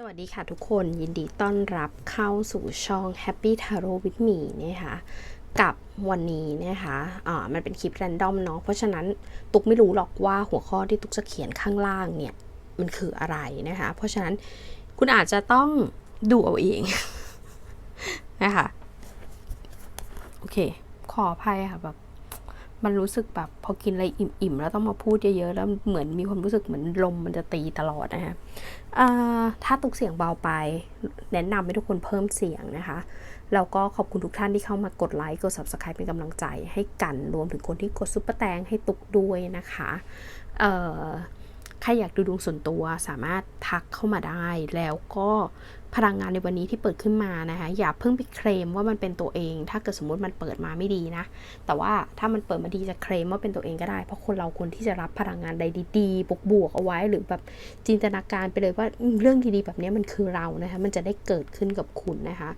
สวัสดีค่ะทุกคนยินดีต้อนรับเข้าสู่ช่อง Happy Tarot with me นะคะกับวันนี้นะคะอ่ามันเป็นคลิปแรนดอมเนาะเพราะฉะนั้นตุกไม่รู้หรอกว่าหัวข้อที่ตุกจะเขียนข้างล่างเนี่ย มันคืออะไรนะคะ เพราะฉะนั้นคุณอาจจะต้องดูเอาเองนะคะ โอเค ขออภัยค่ะแบบ มันรู้สึกแบบพอกินอะไรอิ่มๆ แล้วต้องมาพูดเยอะๆ แล้วเหมือนมีความรู้สึกเหมือนลมมันจะตีตลอดนะคะถ้าตุกเสียงเบาไป แนะนำให้ทุกคนเพิ่มเสียงนะคะ แล้วก็ขอบคุณทุกท่านที่เข้ามากดไลค์ กด subscribe เป็นกำลังใจให้กัน รวมถึงคนที่กดซุปเปอร์แตงให้ตุกด้วยนะคะใครอยากดูดวงส่วนตัวสามารถทักเข้ามาได้ แล้วก็ พลังงานในวันนี้ที่เปิดขึ้นมานะคะอย่าเพิ่งไปเคลมว่ามันเป็นตัวเอง ถ้าเกิดสมมติมันเปิดมาไม่ดีนะ แต่ว่าถ้ามันเปิดมาดีจะเคลมว่าเป็นตัวเองก็ได้ เพราะคนเราควรที่จะรับพลังงานใดดีๆบวกๆเอาไว้หรือแบบจินตนาการไปเลยว่าเรื่องดีๆ แบบนี้มันคือเรานะคะมันจะได้เกิดขึ้นกับคุณนะคะ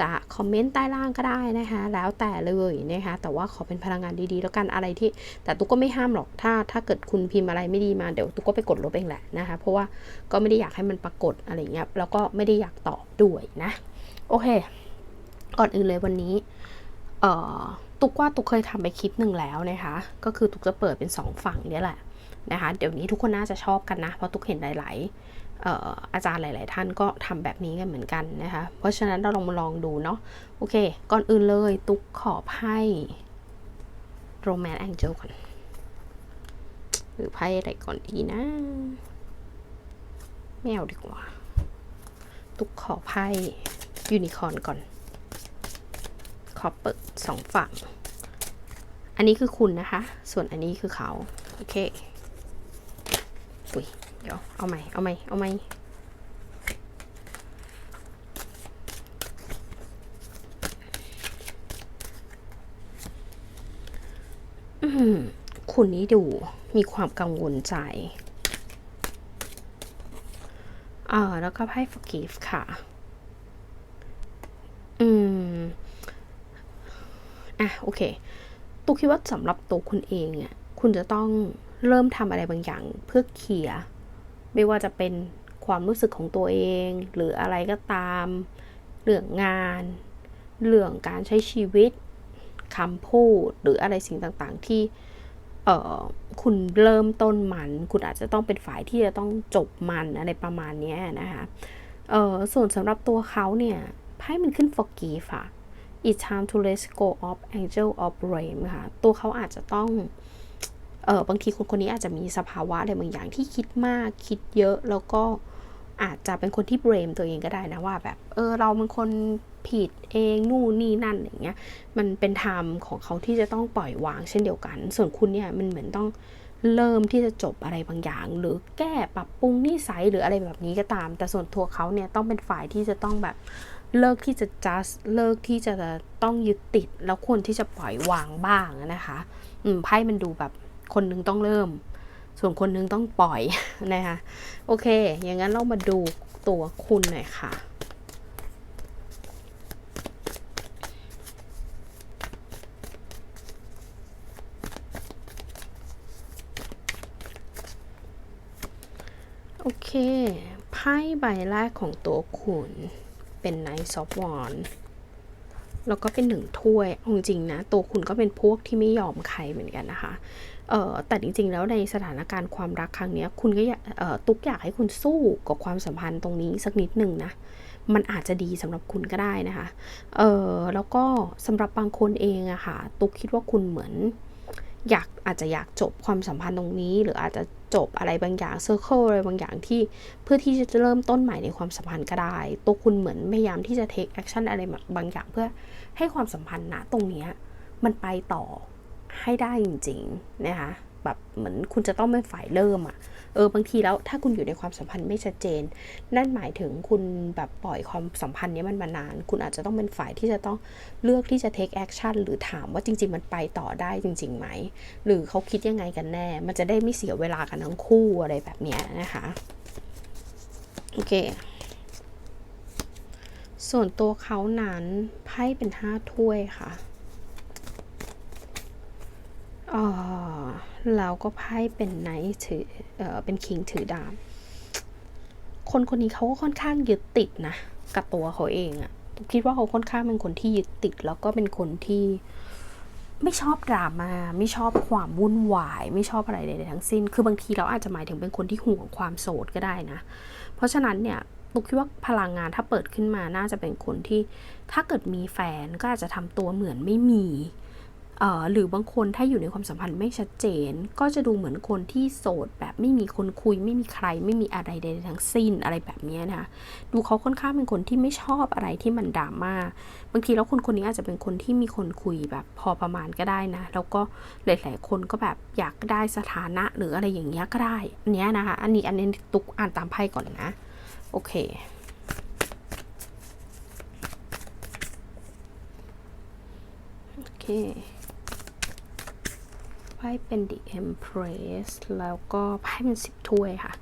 จะคอมเมนต์ใต้ล่างก็ได้นะคะแล้วแต่เลยนะคะแต่ว่าขอเป็นพลังงานดีๆ แล้วกันอะไรที่ แต่ตุ๊กก็ไม่ห้ามหรอกถ้า ถ้าเกิดคุณพิมพ์อะไรไม่ดีมาเดี๋ยวตุ๊กก็ไปกดลบเองแหละนะคะเพราะว่าก็ไม่ได้อยากให้มันปรากฏอะไรเงี้ยแล้วก็ไม่ได้อยากตอบด้วยนะ โอเค ก่อนอื่นเลยวันนี้ เอ่อ ตุกว่าตุกเคยทำไปคลิปหนึ่งแล้วนะคะ ก็คือตุกจะเปิดเป็นสองฝั่งเนี่ยแหละนะคะ เดี๋ยวนี้ทุกคนน่าจะชอบกันนะ เพราะตุกเห็นหลาย ๆ อาจารย์หลาย ๆ ท่านก็ทำแบบนี้กันเหมือนกันนะคะ เพราะฉะนั้นเราลองมาลองดูเนาะ โอเค ก่อนอื่นเลยตุกขอไพ่ Romance Angel ก่อน หรือไพ่อะไรก่อนดีนะ ไม่เอาดีกว่า ตุกขอไพ่ยูนิคอร์นก่อนขอเปิดสองฝั่ง อันนี้คือคุณนะคะ ส่วนอันนี้คือเขา โอเคอุ้ยเดี๋ยว เอาใหม่ เอาใหม่ เอาใหม่คุณนี้ดูมีความกังวลใจ อ่าแล้วก็ไพ่ forgive ค่ะ อืม อะ โอเคตูคิดว่าสำหรับตัวคุณเองอะคุณจะต้องเริ่มทำอะไรบางอย่างเพื่อเคลียร์ไม่ว่าจะเป็นความรู้สึกของตัวเอง หรืออะไรก็ตาม เรื่องงาน เรื่องการใช้ชีวิตคำพูดหรืออะไรสิ่งต่างๆ ที่ เอ่อคุณเริ่มต้นมัน คุณอาจจะต้องเป็นฝ่ายที่จะต้องจบมันอะไรประมาณนี้นะคะเอ่อส่วนสำหรับตัวเขาเนี่ยไพ่มันขึ้น forgive ค่ะ it's time to let go of angel of blame ค่ะ ตัวเขาอาจจะต้องเออบางทีคนคนนี้อาจจะมีสภาวะอะไรบางอย่างที่คิดมากคิดเยอะแล้วก็ อาจจะเป็นคนที่เบรมตัวเองก็ได้นะว่าแบบเออเราเป็นคนผิดเองนู่นนี่นั่นอย่างเงี้ยมันเป็นธรรมของเขาที่จะต้องปล่อยวางเช่นเดียวกัน ส่วนคุณเนี่ยมันเหมือนต้องเริ่มที่จะจบอะไรบางอย่าง หรือแก้ปรับปรุงนิสัยหรืออะไรแบบนี้ก็ตาม แต่ส่วนตัวเขาเนี่ยต้องเป็นฝ่ายที่จะต้องแบบเลิกที่จะ just เลิกที่จะต้องยึดติด แล้วควรที่จะปล่อย วางบ้างนะคะ อืมไพ่มันดูแบบคนนึงต้องเริ่ม ส่วนคนนึงต้องปล่อยนะคะโอเค อย่างนั้นเรามาดูตัวคุณหน่อยค่ะโอเค ไพ่ใบแรกของตัวคุณเป็นไนท์ซอฟวอน แล้วก็เป็นหนึ่งถ้วยเอาจริงๆนะตัวคุณก็เป็นพวกที่ไม่ยอมใครเหมือนกันนะคะเอ่อแต่จริงๆ แล้วในสถานการณ์ความรักครั้งนี้คุณก็อยากตุ๊กอยากให้คุณสู้กับความสัมพันธ์ตรงนี้สักนิดหนึ่งนะมันอาจจะดีสำหรับคุณก็ได้นะคะเออแล้วก็สำหรับบางคนเองอะค่ะ ตุ๊กคิดว่าคุณเหมือน อยากอาจจะอยากจบความสัมพันธ์ตรงนี้ หรืออาจจะ จบอะไรบางอย่างเซอร์เคิลอะไรบางอย่างที่เพื่อที่จะเริ่มต้นใหม่ในความสัมพันธ์ก็ได้ ตัวคุณเหมือนพยายามที่จะเทคแอคชั่นอะไรบางอย่างเพื่อให้ความสัมพันธ์ณตรงนี้มันไปต่อให้ได้จริงๆนะคะแบบเหมือนคุณจะต้องเป็นฝ่ายเริ่มอะ เออบางทีแล้วถ้าคุณอยู่ในความสัมพันธ์ไม่ชัดเจน นั่นหมายถึงคุณแบบปล่อยความสัมพันธ์นี้มันมานาน คุณอาจจะต้องเป็นฝ่ายที่จะต้องเลือกที่จะ take action หรือถามว่าจริง ๆ มันไปต่อได้จริงๆไหม หรือเขาคิดยังไงกันแน่ มันจะได้ไม่เสียเวลากันทั้งคู่อะไรแบบนี้นะคะโอเคส่วนตัวเขานั้นไพ่เป็นห้าถ้วยค่ะ แล้วก็ไพ่เป็นไนท์ถือเอ่อเป็นคิงถือดาบคนคนนี้เขาก็ค่อนข้างยึดติดนะกับตัวเขาเองอะคิดว่าเขาค่อนข้างเป็นคนที่ยึดติด แล้วก็เป็นคนที่ไม่ชอบดราม่าไม่ชอบความวุ่นวาย ไม่ชอบอะไรใดๆทั้งสิ้น คือบางทีเราอาจจะหมายถึงเป็นคนที่ห่วงความโสดก็ได้นะ เพราะฉะนั้นเนี่ยตุกคิดว่าพลังงานถ้าเปิดขึ้นมาน่าจะเป็นคนที่ ถ้าเกิดมีแฟนก็อาจจะทำตัวเหมือนไม่มี หรือบางคนถ้าอยู่ในความสัมพันธ์ไม่ชัดเจน ก็จะดูเหมือนคนที่โสดแบบไม่มีคนคุย ไม่มีใคร ไม่มีอะไรใดทั้งสิ้นอะไรแบบนี้นะคะดูเขาค่อนข้างเป็นคนที่ไม่ชอบอะไรที่มันดราม่าบางทีแล้วคนคนนี้อาจจะเป็นคนที่มีคนคุยแบบพอประมาณก็ได้นะแล้วก็หลาย ๆ คนก็แบบอยากได้สถานะหรืออะไรอย่างเงี้ยก็ได้อันเนี้ยนะคะอันนี้อันนี้ตุกอ่านตามไพ่ก่อนนะโอเคโอเค ไพ่เป็น The Empress แล้วก็ไพ่เป็นสิบถ้วยค่ะ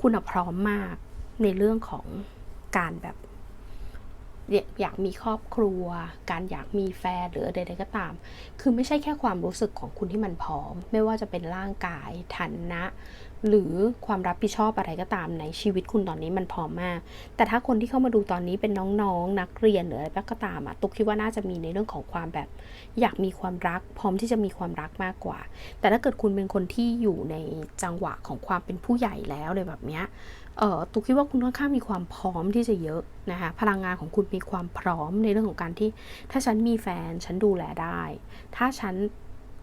คุณอะพร้อมมากในเรื่องของการแบบ อยากมีครอบครัว การอยากมีแฟนหรืออะไรใดๆก็ตาม คือไม่ใช่แค่ความรู้สึกของคุณที่มันพร้อม ไม่ว่าจะเป็นร่างกายฐานะ หรือความรับผิดชอบอะไรก็ตามในชีวิตคุณตอนนี้มันพร้อมมาก แต่ถ้าคนที่เข้ามาดูตอนนี้เป็นน้องๆ นักเรียนหรืออะไรก็ตามอะตุกคิดว่าน่าจะมีในเรื่องของความแบบ อยากมีความรัก พร้อมที่จะมีความรักมากกว่า แต่ถ้าเกิดคุณเป็นคนที่อยู่ในจังหวะของความเป็นผู้ใหญ่แล้วเลยแบบเนี้ยเออตุกคิดว่าคุณค่อนข้างมีความพร้อมที่จะเยอะนะคะพลังงานของคุณมีความพร้อมในเรื่องของการที่ ถ้าฉันมีแฟนฉันดูแลได้ ถ้าฉัน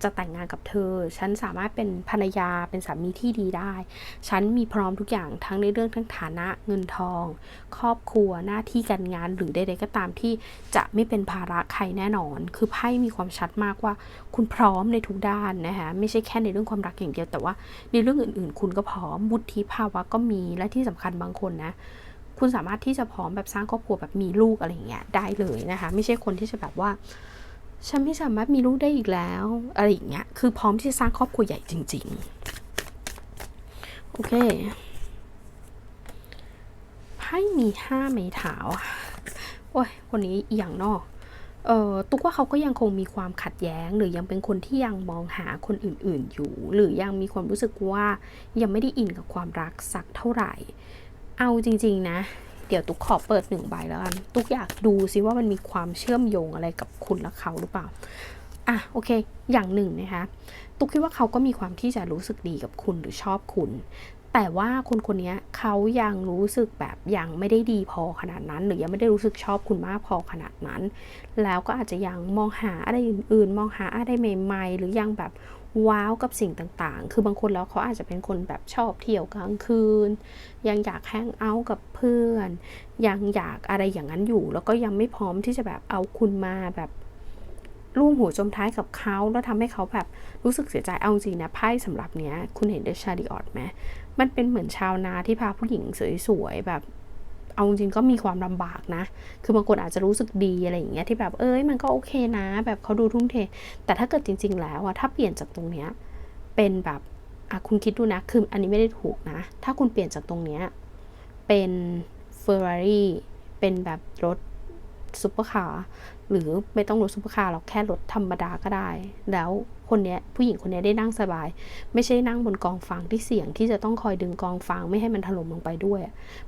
จะแต่งงานกับเธอ ฉันสามารถเป็นภรรยาเป็นสามีที่ดีได้ ฉันมีพร้อมทุกอย่างทั้งในเรื่องทั้งฐานะเงินทอง ครอบครัวหน้าที่การงานหรือใดๆก็ตามที่จะไม่เป็นภาระใครแน่นอน คือไพ่มีความชัดมากว่า คุณพร้อมในทุกด้านนะคะไม่ใช่แค่ในเรื่องความรักอย่างเดียวแต่ว่า ในเรื่องอื่นๆ คุณก็พร้อมวุฒิภาวะก็มีและที่สำคัญบางคนนะคุณสามารถที่จะพร้อมแบบสร้างครอบครัวแบบมีลูกอะไรอย่างเงี้ยได้เลยนะคะ ไม่ใช่คนที่จะแบบว่า ฉันไม่สามารถมีลูกได้อีกแล้ว อะไรอย่างเงี้ย คือพร้อมที่จะสร้างครอบครัวใหญ่จริง ๆ โอเคไพ่มีห้าไม้เท้าโอ้ยคนนี้อย่างนอกเออตุกว่าเขาก็ยังคงมีความขัดแย้ง หรือยังเป็นคนที่ยังมองหาคนอื่น ๆ อยู่ หรือยังมีความรู้สึกว่ายังไม่ได้อินกับความรักสักเท่าไหร่ เอาจริง ๆ นะ เดี๋ยวตุ๊กขอเปิดหนึ่งใบแล้วกัน ตุ๊กอยากดูซิว่ามันมีความเชื่อมโยงอะไรกับคุณและเขาหรือเปล่า อะโอเค อย่างหนึ่งนะคะ ตุ๊กคิดว่าเขาก็มีความที่จะรู้สึกดีกับคุณหรือชอบคุณ แต่ว่าคนคนนี้เขายังรู้สึกแบบยังไม่ได้ดีพอขนาดนั้น หรือยังไม่ได้รู้สึกชอบคุณมากพอขนาดนั้น แล้วก็อาจจะยังมองหาอะไรอื่น ๆ มองหาอะไรใหม่ ๆ หรือยังแบบ ว้าวกับสิ่งต่างๆ คือบางคนแล้วเขาอาจจะเป็นคนแบบชอบเที่ยวกลางคืน ยังอยากแฮงเอาท์กับเพื่อน ยังอยากอะไรอย่างนั้นอยู่ แล้วก็ยังไม่พร้อมที่จะแบบเอาคุณมาแบบร่วมหัวจมท้ายกับเขาแล้วทำให้เขาแบบรู้สึกเสียใจเอาจริงนะไพ่สำหรับเนี้ย คุณเห็นเดชาริออตไหมมันเป็นเหมือนชาวนาที่พาผู้หญิงสวยๆแบบ เอาจริงก็มีความลำบากนะ คือบางคนอาจจะรู้สึกดีอะไรอย่างเงี้ยที่แบบเอ้ยมันก็โอเคนะ แบบเขาดูทุ่มเท แต่ถ้าเกิดจริง ๆ แล้วอะถ้าเปลี่ยนจากตรงเนี้ยเป็นแบบอะคุณคิดดูนะ คืออันนี้ไม่ได้ถูกนะ ถ้าคุณเปลี่ยนจากตรงเนี้ยเป็นเฟอร์รารีเป็นแบบรถซุปเปอร์คาร์ หรือไม่ต้องรถซุปเปอร์คาร์หรอกแค่รถธรรมดาก็ได้ แล้วคนเนี้ยผู้หญิงคนเนี้ยได้นั่งสบาย ไม่ใช่นั่งบนกองฟางที่เสี่ยงที่จะต้องคอยดึงกองฟางไม่ให้มันถล่มลงไปด้วย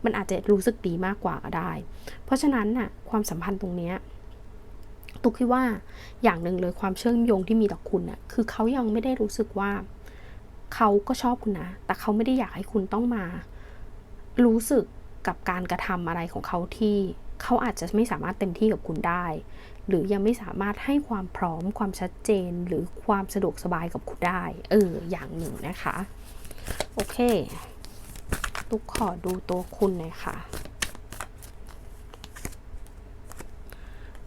มันอาจจะรู้สึกดีมากกว่าก็ได้ เพราะฉะนั้นน่ะความสัมพันธ์ตรงเนี้ยตุกคิดว่าอย่างหนึ่งเลยความเชื่อมโยงที่มีต่อคุณน่ะคือเขายังไม่ได้รู้สึกว่าเขาก็ชอบคุณนะ แต่เขาไม่ได้อยากให้คุณต้องมา รู้สึกกับการกระทำอะไรของเขาที่ เขาอาจจะไม่สามารถเต็มที่กับคุณได้ หรือยังไม่สามารถให้ความพร้อมความชัดเจน หรือความสะดวกสบายกับคุณได้ เออ อย่างหนึ่งนะคะ โอเค ตุกขอดูตัวคุณหน่อยค่ะ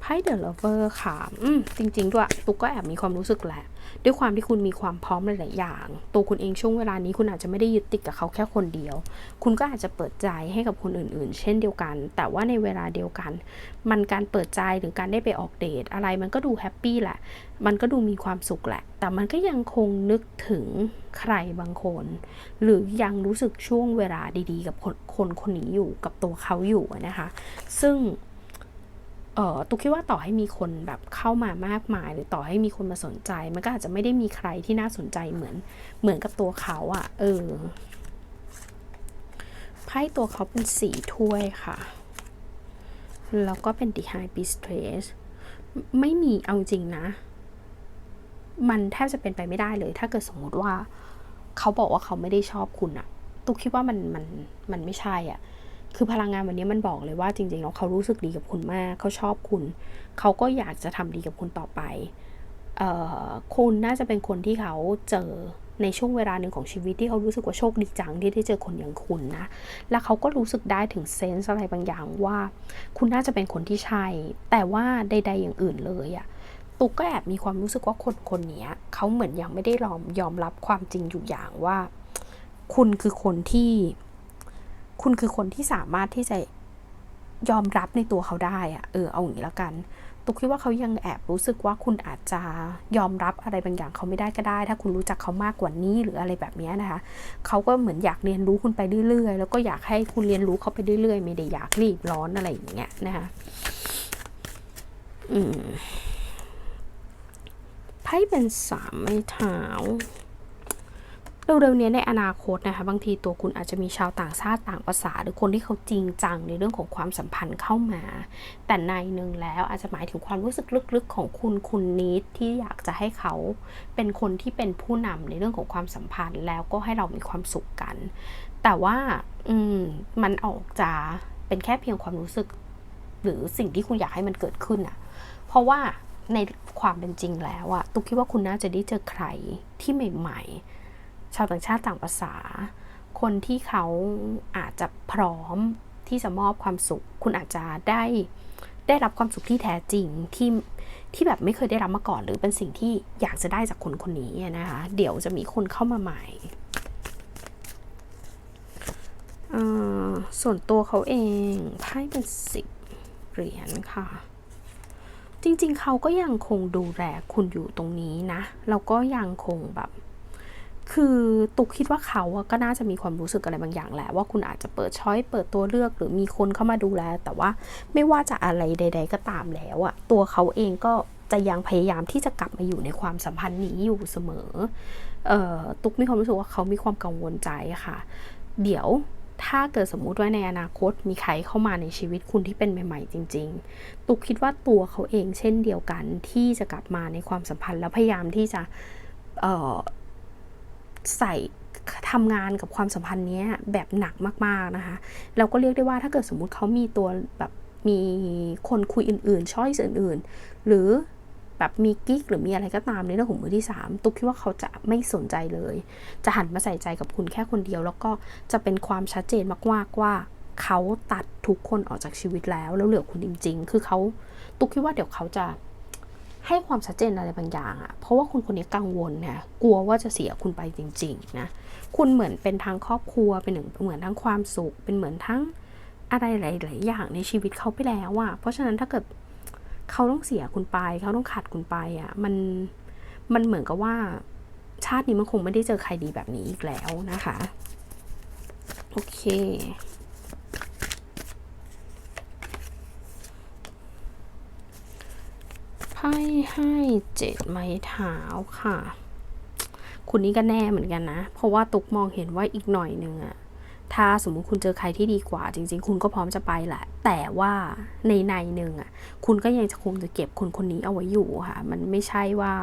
ไพ่เดอะ o เวอร์ค่ะ อืม จริง ๆ ด้วย ตุกก็แอบมีความรู้สึกแหละ ด้วยความที่คุณมีความพร้อมหลาย ๆ อย่าง ตัวคุณเองช่วงเวลานี้คุณอาจจะไม่ได้ยึดติดกับเขาแค่คนเดียว คุณก็อาจจะเปิดใจให้กับคนอื่น ๆ เช่นเดียวกัน แต่ว่าในเวลาเดียวกัน มันการเปิดใจหรือการได้ไปออกเดทอะไรมันก็ดูแฮปปี้แหละ มันก็ดูมีความสุขแหละ แต่มันก็ยังคงนึกถึงใครบางคน หรือยังรู้สึกช่วงเวลาดี ๆ กับคนคนคนนี้อยู่กับตัวเขาอยู่นะคะ ซึ่ง ออตุกคิดว่าต่อให้มีคนแบบเข้ามามากมาย หรือต่อให้มีคนมาสนใจ มันก็อาจจะไม่ได้มีใครที่น่าสนใจเหมือนเหมือนกับตัวเขาอะ่ะ เออไพ่ตัวเขาเป็นสีถ้วยค่ะ แล้วก็เป็น the high mistress ไม่มีเอาจริงนะ มันแทบจะเป็นไปไม่ได้เลย ถ้าเกิดสมมติว่า เขาบอกว่าเขาไม่ได้ชอบคุณอะตุกคิดว่ามันมันมันไม่ใช่อะ คือพลังงานวันนี้มันบอกเลยว่าจริงๆแล้วเขารู้สึกดีกับคุณมากเขาชอบคุณ เขาก็อยากจะทำดีกับคุณต่อไปเอ่อคุณน่าจะเป็นคนที่เขาเจอในช่วงเวลาหนึ่งของชีวิตที่เขารู้สึกว่าโชคดีจังที่ได้เจอคนอย่างคุณนะ แล้วเขาก็รู้สึกได้ถึงเซนส์อะไรบางอย่างว่า คุณน่าจะเป็นคนที่ใช่ แต่ว่าใด ๆ อย่างอื่นเลยอะตุกก็แอบมีความรู้สึกว่าคนคนนี้เขาเหมือนยังไม่ได้ยอมยอมรับความจริงอยู่อย่างว่า คุณคือคนที่ คุณคือคนที่สามารถที่จะยอมรับในตัวเขาได้อะเออเอาอย่างนี้แล้วกันตุกคิดว่าเขายังแอบรู้สึกว่าคุณอาจจะยอมรับอะไรบางอย่างเขาไม่ได้ก็ได้ ถ้าคุณรู้จักเขามากกว่านี้หรืออะไรแบบนี้นะคะ เขาก็เหมือนอยากเรียนรู้คุณไปเรื่อยๆ แล้วก็อยากให้คุณเรียนรู้เขาไปเรื่อยๆ ไม่ได้อยากรีบร้อนอะไรอย่างเงี้ยนะคะอืมไพ่เป็นสามไม้เท้า เร็วๆนี้ในอนาคตนะคะบางทีตัวคุณอาจจะมีชาวต่างชาติต่างภาษา หรือคนที่เขาจริงจังในเรื่องของความสัมพันธ์เข้ามา แต่ในหนึ่งแล้วอาจจะหมายถึงความรู้สึกลึกๆของคุณคุณนิดที่อยากจะให้เขาเป็นคนที่เป็นผู้นำในเรื่องของความสัมพันธ์ แล้วก็ให้เรามีความสุขกัน แต่ว่าอืมมันออกจะเป็นแค่เพียงความรู้สึก หรือสิ่งที่คุณอยากให้มันเกิดขึ้นอะเพราะว่าในความเป็นจริงแล้วอะตุ๊กคิดว่าคุณน่าจะได้เจอใครที่ใหม่ ๆ ชาวต่างชาติต่างภาษา คนที่เขาอาจจะพร้อมที่จะมอบความสุข คุณอาจจะได้ได้รับความสุขที่แท้จริงที่ที่แบบไม่เคยได้รับมาก่อน หรือเป็นสิ่งที่อยากจะได้จากคนคนนี้นะคะ เดี๋ยวจะมีคนเข้ามาใหม่ส่วนตัวเขาเองไพ่เป็นสิบเหรียญค่ะ จริงๆ เขาก็ยังคงดูแลคุณอยู่ตรงนี้นะ แล้วก็ยังคงแบบ คือตุกคิดว่าเขาอะก็น่าจะมีความรู้สึกอะไรบางอย่างแหละว่าคุณอาจจะเปิดช้อยเปิดตัวเลือก หรือมีคนเข้ามาดูแล แต่ว่าไม่ว่าจะอะไรใด ๆ ก็ตามแล้วอะตัวเขาเองก็จะยังพยายามที่จะกลับมาอยู่ในความสัมพันธ์นี้อยู่เสมอเออตุกมีความรู้สึกว่าเขามีความกังวลใจค่ะ เดี๋ยวถ้าเกิดสมมุติว่าในอนาคตมีใครเข้ามาในชีวิตคุณที่เป็นใหม่ ๆ จริง ๆ ตุกคิดว่าตัวเขาเองเช่นเดียวกันที่จะกลับมาในความสัมพันธ์แล้วพยายามที่จะเออ ใส่ทำงานกับความสัมพันธ์นี้แบบหนักมากๆนะคะเราก็เรียกได้ว่าถ้าเกิดสมมุติเขามีตัวแบบมีคนคุยอื่นๆช้อยส์อื่นๆ หรือแบบมีกิ๊กหรือมีอะไรก็ตามในเรื่องของมือที่ 3 ตุ๊กคิดว่าเขาจะไม่สนใจเลย จะหันมาใส่ใจกับคุณแค่คนเดียว แล้วก็จะเป็นความชัดเจนมากๆว่าเขาตัดทุกคนออกจากชีวิตแล้ว แล้วเหลือคุณจริง ๆ คือเขาตุ๊กคิดว่าเดี๋ยวเขาจะ ให้ความชัดเจนอะไรบางอย่างอะเพราะว่าคุณคนนี้กังวลนะกลัวว่าจะเสียคุณไปจริงๆนะคุณเหมือนเป็นทั้งครอบครัวเป็นเหมือนทั้งความสุข เป็นเหมือนทั้งอะไรหลายๆอย่างในชีวิตเขาไปแล้วอะเพราะฉะนั้นถ้าเกิดเขาต้องเสียคุณไป เขาต้องขาดคุณไปอะมันมันเหมือนกับว่าชาตินี้มันคงไม่ได้เจอใครดีแบบนี้อีกแล้วนะคะ โอเค ไพ่ให้เจ็ดไม้เท้าค่ะ คุณนี่ก็แน่เหมือนกันนะ เพราะว่าตุกมองเห็นว่าอีกหน่อยหนึ่งอะถ้าสมมุติคุณเจอใครที่ดีกว่า จริง ๆ คุณก็พร้อมจะไปแหละ แต่ว่าในในหนึ่งอะคุณก็ยังจะคงจะเก็บคนคนนี้เอาไว้อยู่ค่ะ มันไม่ใช่ว่า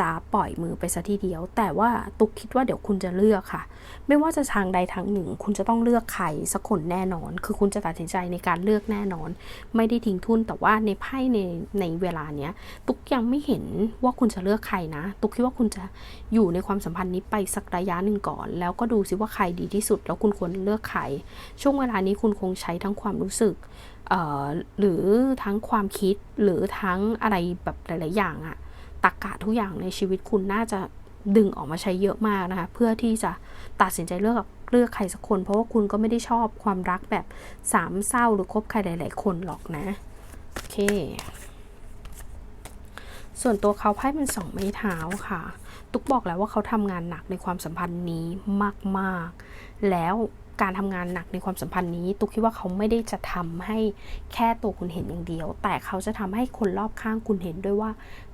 จะปล่อยมือไปซะทีเดียว แต่ว่าตุกคิดว่าเดี๋ยวคุณจะเลือกค่ะ ไม่ว่าจะทางใดทางหนึ่ง คุณจะต้องเลือกใครสักคนแน่นอน คือคุณจะตัดสินใจในการเลือกแน่นอน ไม่ได้ทิ้งทุนแต่ว่าในไพ่ในในเวลาเนี้ยตุกยังไม่เห็นว่าคุณจะเลือกใครนะ ตุกคิดว่าคุณจะอยู่ในความสัมพันธ์นี้ไปสักระยะหนึ่งก่อน แล้วก็ดูซิว่าใครดีที่สุด แล้วคุณควรเลือกใครช่วงเวลานี้คุณคงใช้ทั้งความรู้สึกหรือทั้งความคิดหรือทั้งอะไรแบบหลาย ๆ อย่างอะ ตักกะทุกอย่างในชีวิตคุณน่าจะดึงออกมาใช้เยอะมากนะคะ เพื่อที่จะตัดสินใจเลือกเลือกใครสักคน เพราะว่าคุณก็ไม่ได้ชอบความรักแบบสามเศร้าหรือคบใครหลาย ๆ คนหรอกนะโอเค ส่วนตัวเขาไพ่เป็นสองไม้เท้าค่ะ ตุกบอกแล้วว่าเขาทำงานหนักในความสัมพันธ์นี้มาก ๆ แล้ว การทำงานหนักในความสัมพันธ์นี้ ตุ๊กคิดว่าเขาไม่ได้จะทำให้แค่ตัวคุณเห็นอย่างเดียว แต่เขาจะทำให้คนรอบข้างคุณเห็นด้วยว่า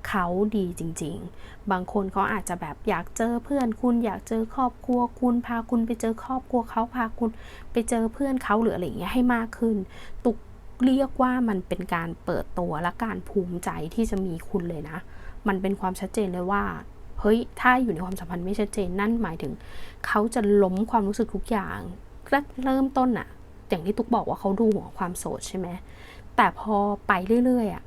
เขาดีจริง ๆ บางคนเขาอาจจะแบบอยากเจอเพื่อนคุณอยากเจอครอบครัวคุณพาคุณไปเจอครอบครัวเขาพาคุณไปเจอเพื่อนเขาหรืออะไรอย่างเงี้ยให้มากขึ้น ตุกเรียกว่ามันเป็นการเปิดตัวและการภูมิใจที่จะมีคุณเลยนะ มันเป็นความชัดเจนเลยว่าเฮ้ย ถ้าอยู่ในความสัมพันธ์ไม่ชัดเจนนั่นหมายถึง เขาจะล้มความรู้สึกทุกอย่าง เริ่มต้นอะอย่างที่ตุ๊กบอกว่าเขาดูหัวความโสดใช่ไหมแต่พอไปเรื่อยๆอะ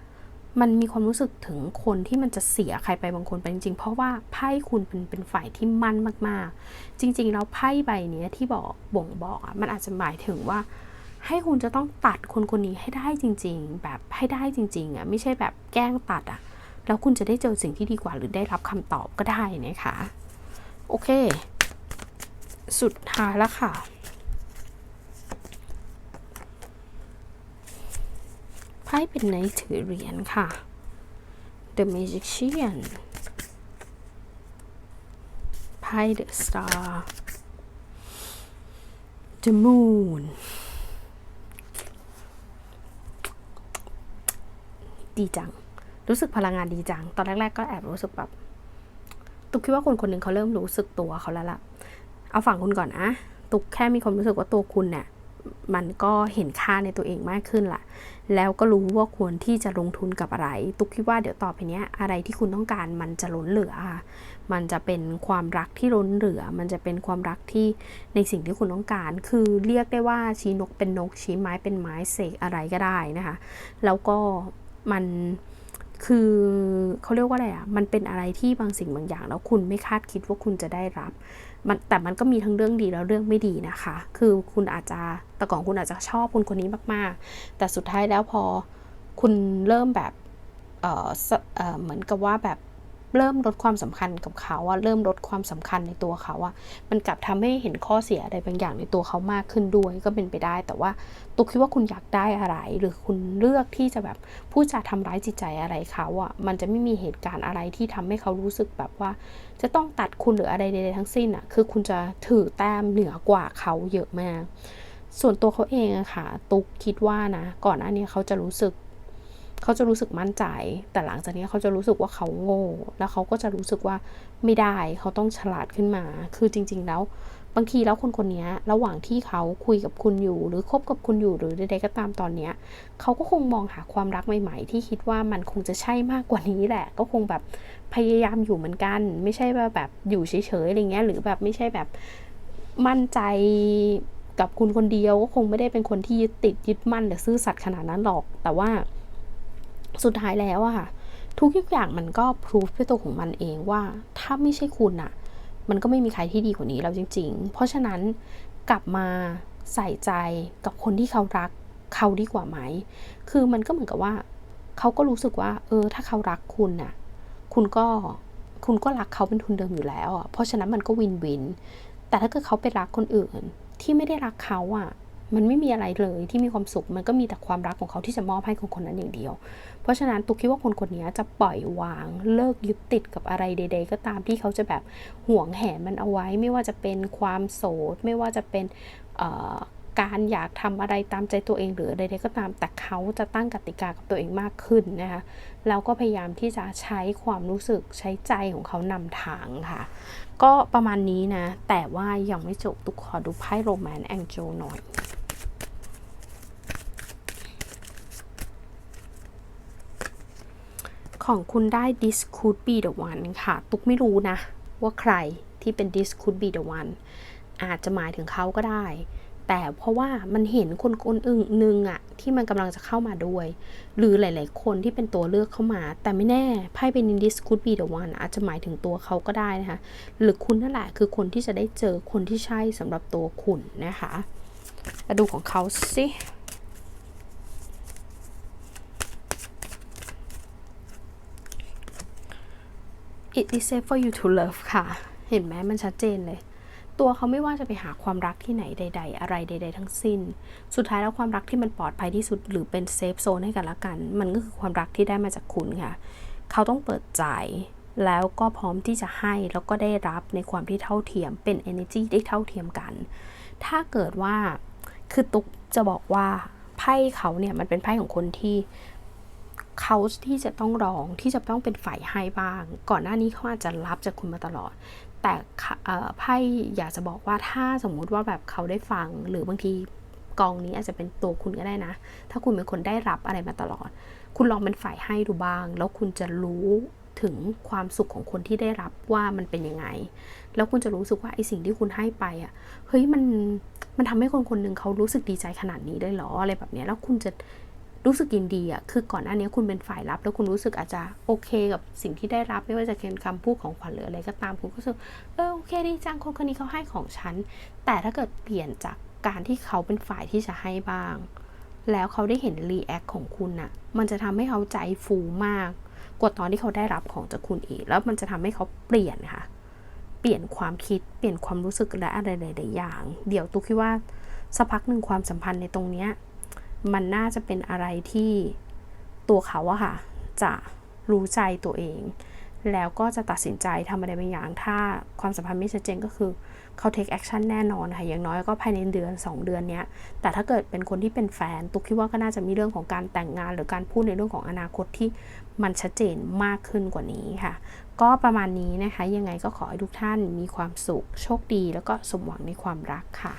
มันมีความรู้สึกถึงคนที่มันจะเสียใครไปบางคนไปจริงๆ เพราะว่าไพ่คุณเป็นเป็นฝ่ายที่มั่นมากๆ จริงๆแล้วไพ่ใบนี้ที่บอกบ่งบอกอะมันอาจจะหมายถึงว่า ให้คุณจะต้องตัดคนคนนี้ให้ได้จริง ๆ แบบให้ได้จริงๆอะไม่ใช่แบบแกล้งตัดอะแล้วคุณจะได้เจอสิ่งที่ดีกว่าหรือได้รับคำตอบก็ได้นะคะ โอเค สุดท้ายแล้วค่ะ ไพ่เป็นไนท์ถือเหรียญค่ะ The Magician ไพ่ The Star The Moon ดีจัง รู้สึกพลังงานดีจัง ตอนแรก ๆ ก็แอบรู้สึกแบบตุกคิดว่าคนคนหนึ่งเขาเริ่มรู้สึกตัวเขาแล้วล่ะ เอาฝั่งคุณก่อนนะตุกแค่มีความรู้สึกว่าตัวคุณเนี่ย มันก็เห็นค่าในตัวเองมากขึ้นละแล้วก็รู้ว่าควรที่จะลงทุนกับอะไร ตุกคิดว่าเดี๋ยวต่อไปเนี้ยอะไรที่คุณต้องการมันจะล้นเหลือค่ะ มันจะเป็นความรักที่ล้นเหลือ มันจะเป็นความรักที่ในสิ่งที่คุณต้องการ คือเรียกได้ว่าชี้นกเป็นนกชี้ไม้เป็นไม้เสกอะไรก็ได้นะคะ แล้วก็มัน คือเขาเรียกว่าอะไรอะ่ะ มันเป็นอะไรที่บางสิ่งบางอย่าง แล้วคุณไม่คาดคิดว่าคุณจะได้รับ มันแต่มันก็มีทั้งเรื่องดีแล้วเรื่องไม่ดีนะคะ คือคุณอาจจะแต่ก่อนคุณอาจจะชอบคนคนนี้มากๆ แต่สุดท้ายแล้วพอคุณเริ่มแบบเออเออเหมือนกับว่าแบบ เริ่มลดความสำคัญกับเขาอะเริ่มลดความสำคัญในตัวเขาอะมันกลับทำให้เห็นข้อเสียอะไรบางอย่างในตัวเขามากขึ้นด้วยก็เป็นไปได้ แต่ว่าตุกคิดว่าคุณอยากได้อะไร หรือคุณเลือกที่จะแบบพูดจาทำร้ายจิตใจอะไรเขาอะมันจะไม่มีเหตุการณ์อะไรที่ทำให้เขารู้สึกแบบว่า จะต้องตัดคุณหรืออะไรใดๆทั้งสิ้นอะคือคุณจะถือแต้มเหนือกว่าเขาเยอะมาก ส่วนตัวเขาเองอะค่ะ ตุกคิดว่านะ ก่อนหน้านี้เขาจะรู้สึก เขาจะรู้สึกมั่นใจ แต่หลังจากนี้เขาจะรู้สึกว่าเขาโง่ แล้วเขาก็จะรู้สึกว่าไม่ได้ เขาต้องฉลาดขึ้นมา คือจริง ๆ แล้ว บางทีแล้วคนคนนี้ระหว่างที่เขาคุยกับคุณอยู่ หรือคบกับคุณอยู่หรือใดๆก็ตามตอนนี้เขาก็คงมองหาความรักใหม่ ๆ ที่คิดว่ามันคงจะใช่มากกว่านี้แหละ ก็คงแบบพยายามอยู่เหมือนกัน ไม่ใช่ว่าแบบอยู่เฉยๆอะไรเงี้ย หรือแบบไม่ใช่แบบมั่นใจกับคุณคนเดียวก็คงไม่ได้เป็นคนที่ยึดติดยึดมั่นหรือซื่อสัตย์ขนาดนั้นหรอก แต่ว่า สุดท้ายแล้วอะค่ะ ทุกอย่างมันก็พิสูจด้วยตัวของมันเองว่าถ้าไม่ใช่คุณอะมันก็ไม่มีใครที่ดีกว่านี้แล้วจริง ๆ เพราะฉะนั้นกลับมาใส่ใจกับคนที่เขารักเขาดีกว่าไหม คือมันก็เหมือนกับว่า เขาก็รู้สึกว่า เออ ถ้าเขารักคุณน่ะ คุณก็ คุณก็รักเขาเป็นทุนเดิมอยู่แล้วอะ เพราะฉะนั้นมันก็วินวิน แต่ถ้าเกิดเขาไปรักคนอื่นที่ไม่ได้รักเขาอะ มันไม่มีอะไรเลยที่มีความสุข มันก็มีแต่ความรักของเขาที่จะมอบให้คนคนนั้นอย่างเดียว เพราะฉะนั้นตุกคิดว่าคนคนนี้จะปล่อยวางเลิกยึดติดกับอะไรใด ๆ ก็ตามที่เขาจะแบบห่วงแหนมันเอาไว้ ไม่ว่าจะเป็นความโสด ไม่ว่าจะเป็นการอยากทำอะไรตามใจตัวเองหรือใดๆก็ตาม แต่เขาจะตั้งกติกากับตัวเองมากขึ้นนะคะแล้วก็พยายามที่จะใช้ความรู้สึกใช้ใจของเขานำทางค่ะ ก็ประมาณนี้นะ แต่ว่ายังไม่จบตุกขอดูไพ่โรแมนต์แองเจลหน่อย ของคุณได้ this could be the one ค่ะ ตุกไม่รู้นะ ว่าใครที่เป็น this could be the one อาจจะหมายถึงเขาก็ได้ แต่เพราะว่ามันเห็นคนคนอื่นนึงอะที่มันกำลังจะเข้ามาด้วย หรือหลาย ๆ คนที่เป็นตัวเลือกเข้ามา แต่ไม่แน่ไพ่เป็น this could be the one อาจจะหมายถึงตัวเขาก็ได้นะคะ หรือคุณนั่นแหละคือคนที่จะได้เจอคนที่ใช่สำหรับตัวคุณนะคะมาดูของเขาสิ it is safe for you to love ค่ะ เห็นไหมมันชัดเจนเลย ตัวเขาไม่ว่าจะไปหาความรักที่ไหนใด ๆ อะไรใด ๆ ทั้งสิ้น สุดท้ายแล้วความรักที่มันปลอดภัยที่สุด หรือเป็นเซฟโซนให้กันละกัน มันก็คือความรักที่ได้มาจากคุณค่ะ เขาต้องเปิดใจแล้วก็พร้อมที่จะให้แล้วก็ได้รับในความที่เท่าเทียมเป็น energy ได้เท่าเทียมกัน ถ้าเกิดว่าคือตุ๊กจะบอกว่าไพ่เขาเนี่ยมันเป็นไพ่ของคนที่ เขาที่จะต้องร้องที่จะต้องเป็นฝ่ายให้บ้าง ก่อนหน้านี้เขาอาจจะรับจากคุณมาตลอด แต่ไพ่อยากจะบอกว่าถ้าสมมุติว่าแบบเขาได้ฟังหรือบางทีกองนี้อาจจะเป็นตัวคุณก็ได้นะ ถ้าคุณเป็นคนได้รับอะไรมาตลอด คุณลองเป็นฝ่ายให้ดูบ้าง แล้วคุณจะรู้ถึงความสุขของคนที่ได้รับว่ามันเป็นยังไง แล้วคุณจะรู้สึกว่าไอสิ่งที่คุณให้ไปอะ เฮ้ยมันมันทำให้คนคนหนึ่งเขารู้สึกดีใจขนาดนี้ได้เหรออะไรแบบนี้แล้วคุณจะ รู้สึกยินดีอะคือก่อนหน้านี้คุณเป็นฝ่ายรับ แล้วคุณรู้สึกอาจจะโอเคกับสิ่งที่ได้รับ ไม่ว่าจะเป็นคำพูดของขวัญหรืออะไรก็ตามคุณก็รู้สึกเออโอเคดีจังคนคนนี้เขาให้ของฉัน แต่ถ้าเกิดเปลี่ยนจากการที่เขาเป็นฝ่ายที่จะให้บ้าง แล้วเขาได้เห็นรีแอคของคุณน่ะมันจะทำให้เขาใจฟูมาก กว่าตอนที่เขาได้รับของจากคุณอีก แล้วมันจะทำให้เขาเปลี่ยนค่ะ เปลี่ยนความคิด เปลี่ยนความรู้สึกและอะไรหลายๆอย่าง เดี๋ยวตุ๊กคิดว่าสักพักหนึ่งความสัมพันธ์ในตรงเนี้ย มันน่าจะเป็นอะไรที่ตัวเขาอะค่ะ จะรู้ใจตัวเอง แล้วก็จะตัดสินใจทำอะไรบางอย่าง ถ้าความสัมพันธ์ไม่ชัดเจนก็คือเขา take action แน่นอนค่ะ อย่างน้อยก็ภายในเดือน 2 เดือนเนี้ย แต่ถ้าเกิดเป็นคนที่เป็นแฟน ตุกคิดว่าก็น่าจะมีเรื่องของการแต่งงาน หรือการพูดในเรื่องของอนาคตที่มันชัดเจนมากขึ้นกว่านี้ค่ะ ก็ประมาณนี้นะคะ ยังไงก็ขอให้ทุกท่านมีความสุข โชคดี แล้วก็สมหวังในความรักค่ะ